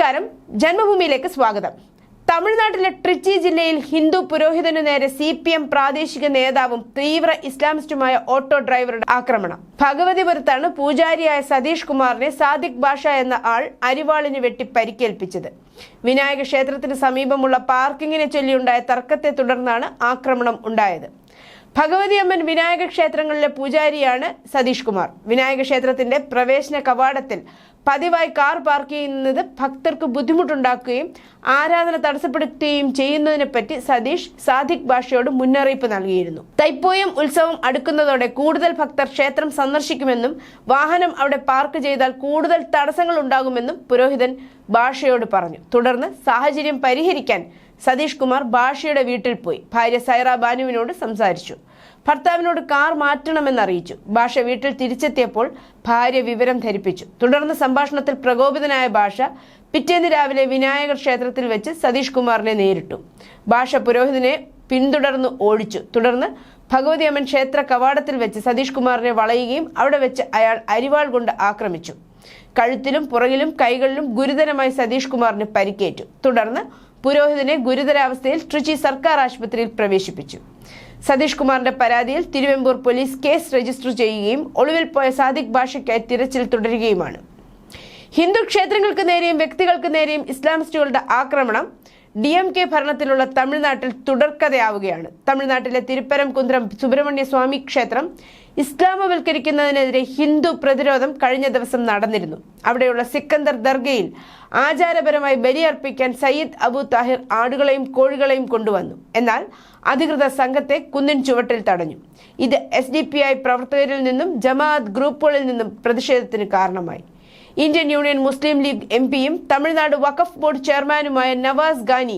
നമസ്കാരം. ജന്മഭൂമിയിലേക്ക് സ്വാഗതം. തമിഴ്നാട്ടിലെ ട്രിച്ചി ജില്ലയിൽ ഹിന്ദു പുരോഹിതനു നേരെ സി പി എം പ്രാദേശിക നേതാവും തീവ്ര ഇസ്ലാമിസ്റ്റുമായ ഓട്ടോ ഡ്രൈവറുടെ ആക്രമണം. ഭഗവതിപുരത്താണ് പൂജാരിയായ സതീഷ് കുമാറിനെ സാദിഖ് ഭാഷ എന്ന ആൾ അരിവാളിന് വെട്ടി പരിക്കേൽപ്പിച്ചത്. വിനായക ക്ഷേത്രത്തിന് സമീപമുള്ള പാർക്കിങ്ങിനെ ചൊല്ലിയുണ്ടായ തർക്കത്തെ തുടർന്നാണ് ആക്രമണം ഉണ്ടായത്. ഭഗവതി അമ്മൻ വിനായക ക്ഷേത്രങ്ങളിലെ പൂജാരിയാണ് സതീഷ് കുമാർ. വിനായക ക്ഷേത്രത്തിന്റെ പ്രവേശന കവാടത്തിൽ പതിവായി കാർ പാർക്ക് ചെയ്യുന്നത് ഭക്തർക്ക് ബുദ്ധിമുട്ടുണ്ടാക്കുകയും ആരാധന തടസ്സപ്പെടുത്തുകയും ചെയ്യുന്നതിനെ പറ്റി സതീഷ് സാദിഖ് ഭാഷയോട് മുന്നറിയിപ്പ് നൽകിയിരുന്നു. തൈപ്പോയം ഉത്സവം അടുക്കുന്നതോടെ കൂടുതൽ ഭക്തർ ക്ഷേത്രം സന്ദർശിക്കുമെന്നും വാഹനം അവിടെ പാർക്ക് ചെയ്താൽ കൂടുതൽ തടസ്സങ്ങൾ ഉണ്ടാകുമെന്നും പുരോഹിതൻ ഭാഷയോട് പറഞ്ഞു. തുടർന്ന് സാഹചര്യം പരിഹരിക്കാൻ സതീഷ് കുമാർ ഭാഷയുടെ വീട്ടിൽ പോയി. ഭാര്യ സൈറ ബാനുവിനോട് സംസാരിച്ചു. ഭർത്താവിനോട് കാർ മാറ്റണമെന്നറിയിച്ചു ഭാഷ വീട്ടിൽ തിരിച്ചെത്തിയപ്പോൾ ഭാര്യ വിവരം ധരിപ്പിച്ചു. തുടർന്ന് സംഭാഷണത്തിൽ പ്രകോപിതനായ ഭാഷ പിറ്റേന്ന് രാവിലെ വിനായകർ ക്ഷേത്രത്തിൽ വെച്ച് സതീഷ് കുമാറിനെ നേരിട്ടു. ഭാഷ പുരോഹിതനെ പിന്തുടർന്ന് ഓടിച്ചു. തുടർന്ന് ഭഗവതി അമ്മൻ ക്ഷേത്ര കവാടത്തിൽ വെച്ച് സതീഷ് കുമാറിനെ വളയുകയും അവിടെ വെച്ച് അയാൾ അരിവാൾ കൊണ്ട് ആക്രമിച്ചു. കഴുത്തിലും പുറകിലും കൈകളിലും ഗുരുതരമായി സതീഷ് കുമാറിന് പരിക്കേറ്റു. തുടർന്ന് പുരോഹിതനെ ഗുരുതരാവസ്ഥയിൽ ട്രിച്ചി സർക്കാർ ആശുപത്രിയിൽ പ്രവേശിപ്പിച്ചു. സതീഷ് കുമാറിന്റെ പരാതിയിൽ തിരുവെമ്പൂർ പോലീസ് കേസ് രജിസ്റ്റർ ചെയ്യുകയും ഒളിവിൽ പോയ സാദിഖ് ഭാഷയ്ക്കായി തിരച്ചിൽ തുടരുകയുമാണ്. ഹിന്ദു ക്ഷേത്രങ്ങൾക്ക് നേരെയും വ്യക്തികൾക്ക് നേരെയും ഇസ്ലാമിസ്റ്റുകളുടെ ആക്രമണം ഡി എം കെ ഭരണത്തിലുള്ള തമിഴ്നാട്ടിൽ തുടർക്കഥയാവുകയാണ്. തമിഴ്നാട്ടിലെ തിരുപ്പരം കുന്ദ്രം സുബ്രഹ്മണ്യ സ്വാമി ക്ഷേത്രം ഇസ്ലാമവൽക്കരിക്കുന്നതിനെതിരെ ഹിന്ദു പ്രതിരോധം കഴിഞ്ഞ ദിവസം നടന്നിരുന്നു. അവിടെയുള്ള സിക്കന്ദർ ദർഗയിൽ ആചാരപരമായി ബലിയർപ്പിക്കാൻ സയ്യിദ് അബു താഹിർ ആടുകളെയും കോഴികളെയും കൊണ്ടുവന്നു. എന്നാൽ അധികൃത സംഘത്തെ കുന്നിൻ ചുവട്ടിൽ തടഞ്ഞു. ഇത് എസ് ഡി പി ഐ പ്രവർത്തകരിൽ നിന്നും ജമാഅത്ത് ഗ്രൂപ്പുകളിൽ നിന്നും പ്രതിഷേധത്തിന് കാരണമായി. ഇന്ത്യൻ യൂണിയൻ മുസ്ലിം ലീഗ് എം പിയും തമിഴ്നാട് വഖഫ് ബോർഡ് ചെയർമാനുമായ നവാസ് ഗാനി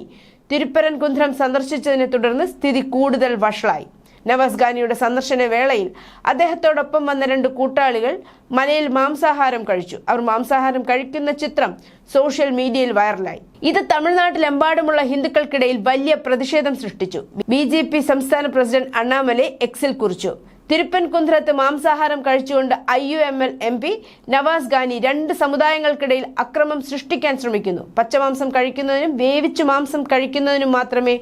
തിരുപ്പരൻകുന്ദ്രം സന്ദർശിച്ചതിനെ തുടർന്ന് സ്ഥിതി കൂടുതൽ വഷളായി. നവാസ് ഗാനിയുടെ സന്ദർശന വേളയിൽ അദ്ദേഹത്തോടൊപ്പം വന്ന രണ്ട് കൂട്ടാളികൾ മലയിൽ മാംസാഹാരം കഴിച്ചു. അവർ മാംസാഹാരം കഴിക്കുന്ന ചിത്രം സോഷ്യൽ മീഡിയയിൽ വൈറലായി. ഇത് തമിഴ്നാട്ടിലെമ്പാടുമുള്ള ഹിന്ദുക്കൾക്കിടയിൽ വലിയ പ്രതിഷേധം സൃഷ്ടിച്ചു. ബി സംസ്ഥാന പ്രസിഡന്റ് അണ്ണാമലെ എക്സിൽ കുറിച്ചു. തിരുപ്പൻ കുന്ത്രത്ത് മാംസാഹാരം കഴിച്ചുകൊണ്ട് I U M L M P Navas Gani രണ്ട് സമുദായങ്ങൾക്കിടയിൽ അക്രമം സൃഷ്ടിക്കാൻ ശ്രമിക്കുന്നു. പച്ചമാംസം കഴിക്കുന്നതിനും വേവിച്ചു മാംസം കഴിക്കുന്നതിനും മാത്രമേ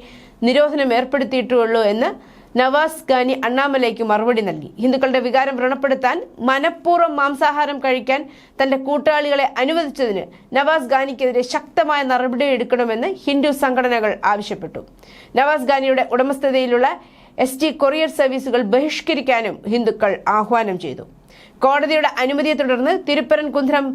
നിരോധനം ഏർപ്പെടുത്തിയിട്ടുള്ളൂ എന്ന് നവാസ് ഗാനി അണ്ണാമലയ്ക്ക് മറുപടി നൽകി. ഹിന്ദുക്കളുടെ വികാരം വ്രണപ്പെടുത്താൻ മനഃപൂർവം മാംസാഹാരം കഴിക്കാൻ തന്റെ കൂട്ടാളികളെ അനുവദിച്ചതിന് നവാസ് ഗാനിക്കെതിരെ ശക്തമായ നടപടിയെടുക്കണമെന്ന് ഹിന്ദു സംഘടനകൾ ആവശ്യപ്പെട്ടു. നവാസ് ഗാനിയുടെ ഉടമസ്ഥതയിലുള്ള എസ് ടി കൊറിയർ സർവീസുകൾ ബഹിഷ്കരിക്കാനും ഹിന്ദുക്കൾ ആഹ്വാനം ചെയ്തു. കോടതിയുടെ അനുമതിയെ തുടർന്ന് തിരുപ്പരൻ കുന്നം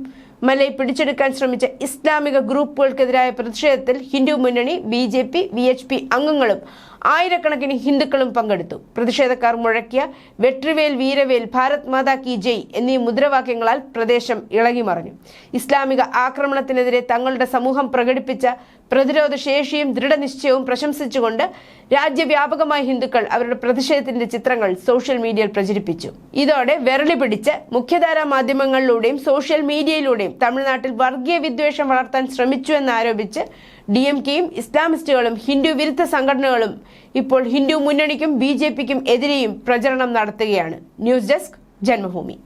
മലൈ പിടിച്ചെടുക്കാൻ ശ്രമിച്ച ഇസ്ലാമിക ഗ്രൂപ്പുകൾക്കെതിരായ പ്രതിഷേധത്തിൽ Hindu Munnani B J P V H P അംഗങ്ങളും ആയിരക്കണക്കിന് ഹിന്ദുക്കളും പങ്കെടുത്തു. പ്രതിഷേധക്കാർ മുഴക്കിയ വെട്രിവേൽ വീരവേൽ ഭാരത് മാതാ കി ജയ് എന്നീ മുദ്രാവാക്യങ്ങളാൽ പ്രദേശം ഇളകിമറിഞ്ഞു. ഇസ്ലാമിക ആക്രമണത്തിനെതിരെ തങ്ങളുടെ സമൂഹം പ്രകടിപ്പിച്ച പ്രതിരോധ ശേഷിയും ദൃഢനിശ്ചയവും പ്രശംസിച്ചുകൊണ്ട് രാജ്യവ്യാപകമായ ഹിന്ദുക്കൾ അവരുടെ പ്രതിഷേധത്തിന്റെ ചിത്രങ്ങൾ സോഷ്യൽ മീഡിയയിൽ പ്രചരിപ്പിച്ചു. ഇതോടെ വിരളി പിടിച്ച് മുഖ്യധാരാ മാധ്യമങ്ങളിലൂടെയും സോഷ്യൽ മീഡിയയിലൂടെയും തമിഴ്നാട്ടിൽ വർഗീയ വിദ്വേഷം വളർത്താൻ ശ്രമിച്ചു എന്നാരോപിച്ച് ഡി എം കെയും ഇസ്ലാമിസ്റ്റുകളും ഹിന്ദു വിരുദ്ധ സംഘടനകളും ഇപ്പോൾ ഹിന്ദു മുന്നണിക്കും ബി എതിരെയും പ്രചരണം നടത്തുകയാണ്. News desk Janmabhumi.